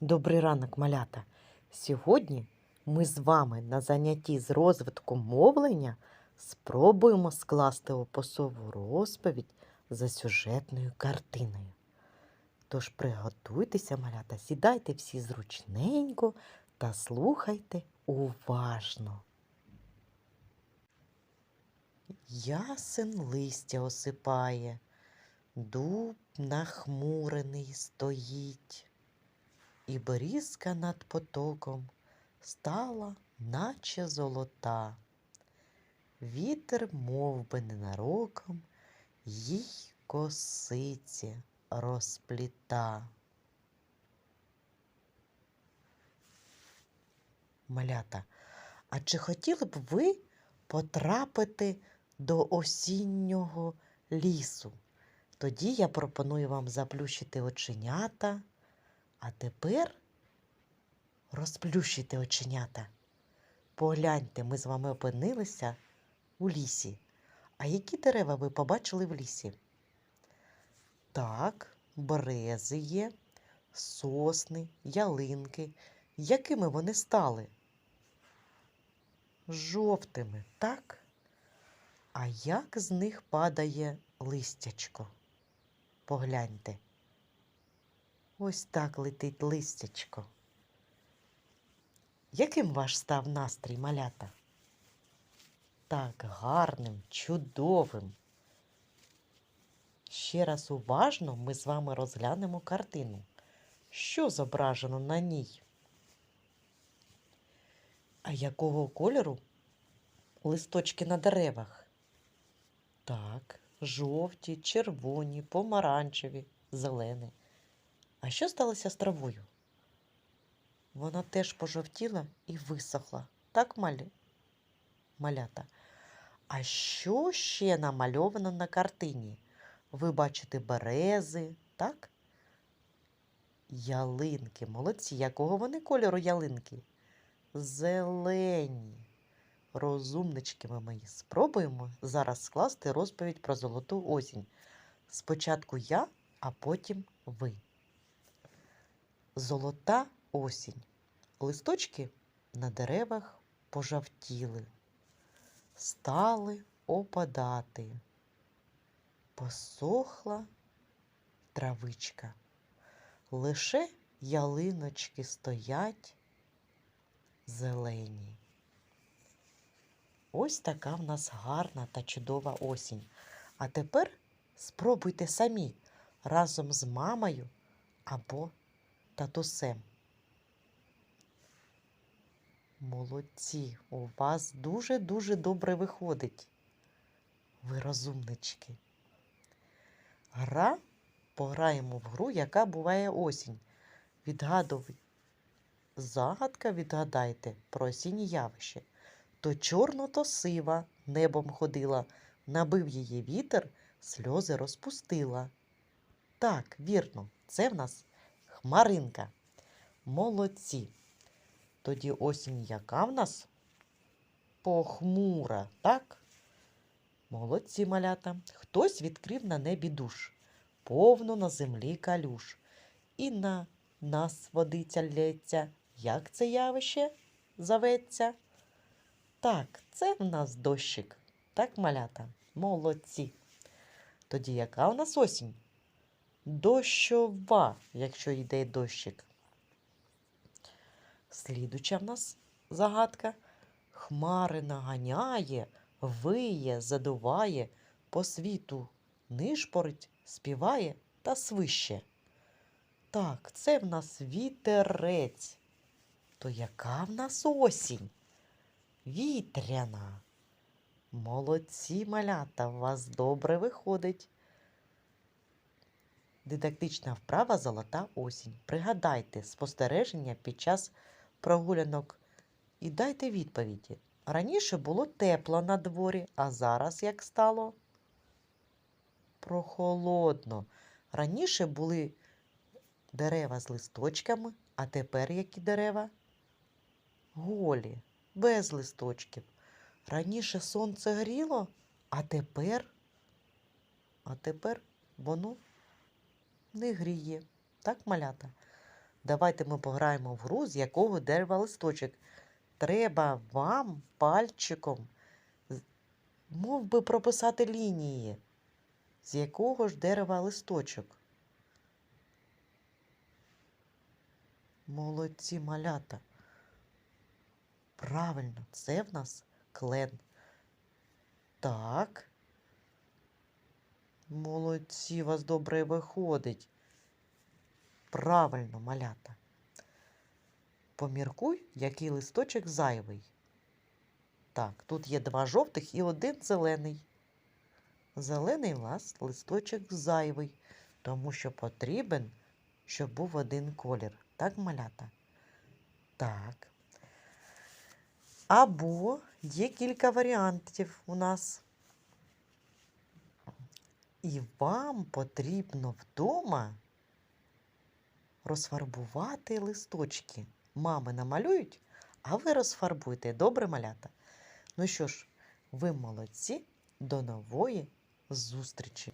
Добрий ранок, малята! Сьогодні ми з вами на занятті з розвитку мовлення спробуємо скласти описову розповідь за сюжетною картиною. Тож приготуйтеся, малята, сідайте всі зручненько та слухайте уважно. Ясен листя осипає, дуб нахмурений стоїть і берізка над потоком стала, наче золота. Вітер мов би ненароком, їй косиці розпліта. Малята, а чи хотіли б ви потрапити до осіннього лісу? Тоді я пропоную вам заплющити оченята. А тепер розплющуйте оченята. Погляньте, ми з вами опинилися у лісі. А які дерева ви побачили в лісі? Так, берези є, сосни, ялинки. Якими вони стали? Жовтими, так? А як з них падає листячко? Погляньте. Ось так летить листячко. Яким ваш став настрій малята? Так, гарним, чудовим. Ще раз уважно ми з вами розглянемо картину. Що зображено на ній? А якого кольору листочки на деревах? Так, жовті, червоні, помаранчеві, зелені. А що сталося з травою? Вона теж пожовтіла і висохла. Так, малі? малята? А що ще намальовано на картині? Ви бачите берези, так? Ялинки. Молодці. Якого вони кольору ялинки? Зелені. Розумнички ми мої. Спробуємо зараз скласти розповідь про золоту осінь. Спочатку я, а потім ви. Золота осінь. Листочки на деревах пожавтіли, стали опадати. Посохла травичка. Лише ялиночки стоять зелені. Ось така в нас гарна та чудова осінь. А тепер спробуйте самі разом з мамою або татусем. Молодці, у вас дуже-дуже добре виходить. Ви розумнички. Гра пограємо в гру, яка буває осінь. Відгадуй. Загадка відгадайте про осінні явище. То чорно, то сива небом ходила, набив її вітер, сльози розпустила. Так, вірно, це в нас Хмаринка. Молодці. Тоді осінь яка в нас? Похмура, так? Молодці малята. Хтось відкрив на небі душ, повно на землі калюш. І на нас водиця лється. Як це явище зоветься? Так, це в нас дощик. Так, малята? Молодці. Тоді яка у нас осінь? Дощова, якщо йде дощик. Слідуча в нас загадка. Хмари наганяє, виє, задуває, по світу нишпорить, співає та свище. Так, це в нас вітерець. То яка в нас осінь? Вітряна. Молодці малята, у вас добре виходить. Дидактична вправа Золота осінь. Пригадайте спостереження під час прогулянок і дайте відповіді. Раніше було тепло на дворі, а зараз як стало? Прохолодно. Раніше були дерева з листочками, а тепер які дерева? Голі, без листочків. Раніше сонце гріло, а тепер, а тепер воно не гріє. Так, малята? Давайте ми пограємо в гру, з якого дерева листочок. Треба вам пальчиком мов би прописати лінії, з якого ж дерева листочок. Молодці малята. Правильно, це в нас клен. Так. Молодці, у вас добре виходить. Правильно, малята. Поміркуй, який листочок зайвий. Так, тут є два жовтих і один зелений. Зелений у листочок зайвий, тому що потрібен, щоб був один колір. Так, малята? Так. Або є кілька варіантів у нас. І вам потрібно вдома розфарбувати листочки. Мами намалюють, а ви розфарбуйте. Добре, малята? Ну що ж, ви молодці, до нової зустрічі!